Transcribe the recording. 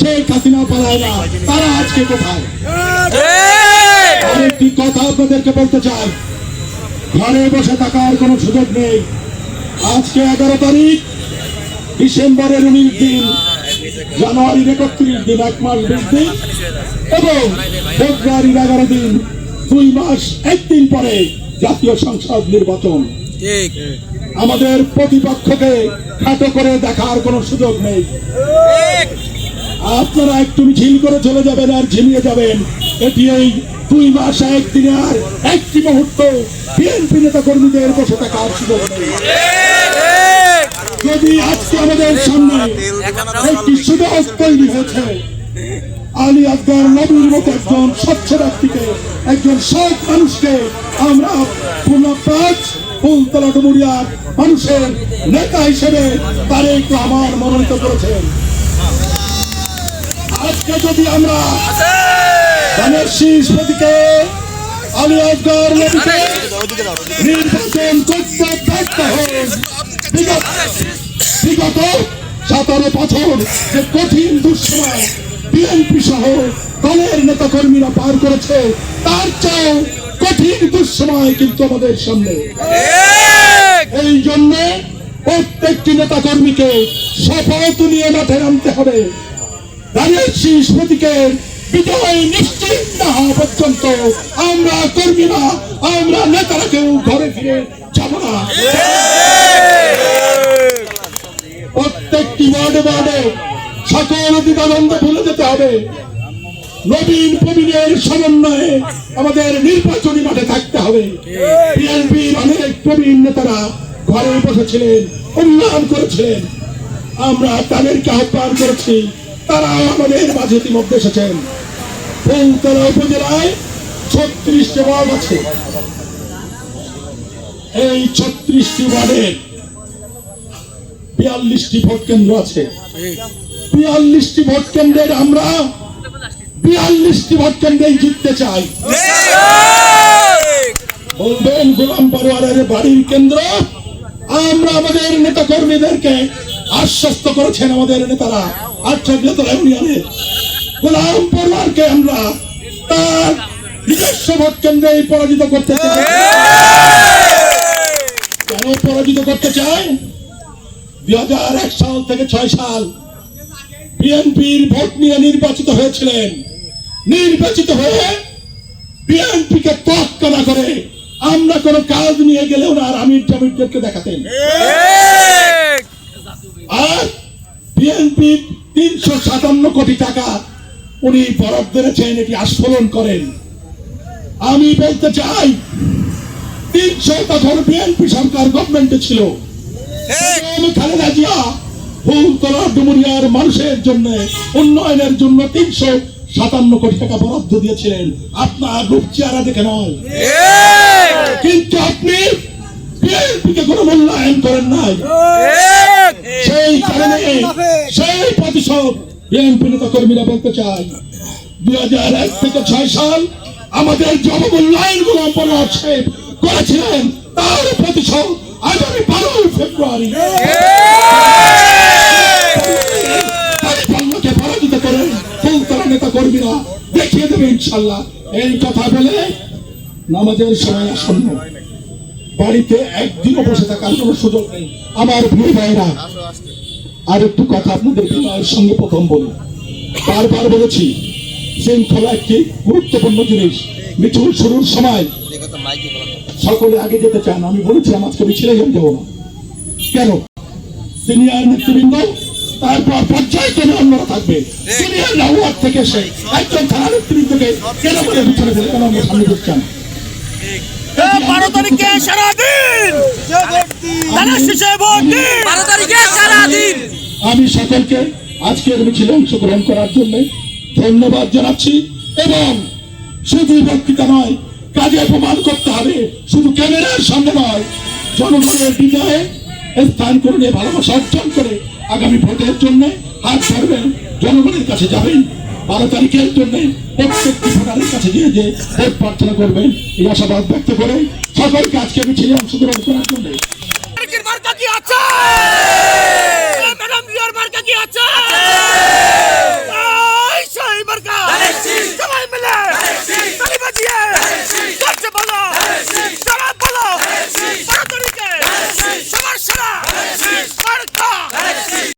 শেখ হাসিনা পালায় না তারা আজকে কোথায়? কথা আপনাদেরকে বলতে চাই। ঘরে বসে থাকার কোনো সুযোগ নেই। আজকে এগারো তারিখ ডিসেম্বরের উনিশ দিন জানুয়ারির একত্রিশ দিন এক মাস বিশ দিন এবং ফেব্রুয়ারির এগারো দিন দুই মাস একদিন পরে জাতীয় সংসদ নির্বাচন। আমাদের প্রতিপক্ষকে খাটো করে দেখার কোনো সুযোগ নেই। আপনারা একটু মিছিল করে চলে যাবেন আর ঝিমিয়ে যাবেন। এটি এই দুই মাস, একদিনে আর একটি মুহূর্ত বিএনপি নেতা কর্মীদের বসে থাকার সুযোগ যদি আজকে আমাদের সামনে একটি সুযোগ তৈরি হয়েছে, আলী আকবর নবীর মতো একজন স্বচ্ছ ব্যক্তিকে, একজন সৎ মানুষকে আমরা পুনঃপ্রাজ ফুলতলা ডুমুরিয়ার মানুষের নেতা হিসেবে তারেক আমার মনোনীত করেছেন। আজকে যদি আমরা ধানের শীষ প্রতীকে আলী আকবর নির্বাচন করতে ব্যর্থ বিগত বিগত সতেরো বছর যে কঠিন দুঃসময় বিএনপি সহ দলের নেতা কর্মীরা পার করেছে তার চেয়েও কঠিন দুঃসময় কিন্তু আমাদের সামনে। এই জন্য প্রত্যেকটি নেতা কর্মীকে শপথ নিয়ে মাঠে নামতে হবে। প্রতীকের বিজয় নিশ্চিত না হওয়া পর্যন্ত। আমরা কর্মীরা আমরা নেতারা কেউ ঘরে ফিরে যাব না। প্রত্যেকটি ওয়ার্ডে ওয়ার্ডে সকল দ্বিধাদ্বন্দ্ব ভুলে যেতে হবে, নবীন প্রবীণের সমন্বয়ে আমাদের নির্বাচনী মাঠে থাকতে হবে। বিএনপির অনেক প্রবীণ নেতারা ঘরে বসেছিলেন, উন্নয়ন করেছিলেন। আমরা তাদেরকে আহ্বান করেছি তারা আমাদের মাঝে ইতিমধ্যে এসেছেন। ফুলতলা উপজেলায় ছত্রিশটি ওয়ার্ড আছে। এই ছত্রিশটি ওয়ার্ডের বিয়াল্লিশটি ভোট কেন্দ্র আছে। বিয়াল্লিশটি ভোট কেন্দ্রের আমরা বিয়াল্লিশটি ভোট কেন্দ্রে জিততে চাই। বলবেন, গোলাম পরোয়ারের বাড়ির কেন্দ্র। আমরা আমাদের নেতা কর্মীদেরকে আশ্বস্ত করেছেন আমাদের নেতারা। আচ্ছা নেতারা ইউনিয়নে গোলাম পরোয়ারকে আমরা তার নিজস্ব ভোট কেন্দ্রে পরাজিত করতে চাই। কেন পরাজিত করতে চাই? দুই হাজার এক সাল থেকে ছয় সাল বিএনপির ভোট নিয়ে নির্বাচিত হয়েছিলেন। নির্বাচিত হয়ে বিএনপিকে তোয়াক্কা না করে আমরা কোনো কাজ নিয়ে গেলেও না আর আমির জামিরদেরকে দেখাতেন আর তিনশো সাতান্ন কোটি টাকা উনি বরাদ্দ এটি আস্ফলন করেন। আমি বলতে চাই তিনশো তখন বিএনপি সরকার গভর্নমেন্টে ছিল। খালেদা জিয়া ফুলতলা ডুমুরিয়ার মানুষের জন্য উন্নয়নের জন্য তিনশো সাতান্ন কোটি টাকা বরাদ্দ দিয়েছিলেন। আপনার রূপ চেহারা দেখে নয়। কিন্তু আপনি বিএনপিকে কোনো মূল্যায়ন করেন নাই সেই কারণে সেই প্রতিশোধ বিএনপি কর্মীরা বলতে চাই, দুই হাজার এক থেকে ছয় সাল আমাদের জনমূল্যায়নগুলো আছে, করেছিলেন তার প্রতিশোধ আগামী বারোই ফেব্রুয়ারি। এই কথা বলে নামাজের বাড়িতে একদিনও কোনো সুযোগ নেই। আমার ভাই ভাইরা আর একটু কথা আপনাদের বিনয়ের সঙ্গে প্রথম বলি। বারবার বলেছি শৃঙ্খলা একটি গুরুত্বপূর্ণ জিনিস। মিছিল শুরুর সময় সকলে আগে যেতে চান আমি বলেছিলাম আজকে মিছিলে আমি যাব না। কেন? সিনিয়র নেতৃবৃন্দ তারপর পর্যায়ক্রমে অন্যরা থাকবে? সিনিয়র ওয়ার্ড থেকে এসে একজন থানা নেতৃবৃন্দকে কেন করে পিছনে ফেলে কেন আমরা সামনে ঢুকছেন বারো তারিখে সারাদিন ধানের শীষে ভোট দিন! বারো তারিখে সারাদিন আমি সকলকে আজকের মিছিলে অংশগ্রহণ করার জন্য ধন্যবাদ জানাচ্ছি এবং শুধু বক্তৃতা নয়, কাজে প্রমাণ করতে হবে, শুধু ক্যামেরার সামনে নয়, জনগণের হৃদয়ে স্থান করে নিয়ে ভালোবাসা অর্জন করে আগামী ভোটের জন্য হাত ধরবেন। জনগণের কাছে যাবেন, বারো তারিখের জন্য প্রত্যেকটি ভোটারের কাছে গিয়ে যে ভোট প্রার্থনা করবেন, এই আশাবাদ ব্যক্ত করে সকলকে আজকে মিছিলে অংশগ্রহণ করার জন্য। তালি বাজিয়ে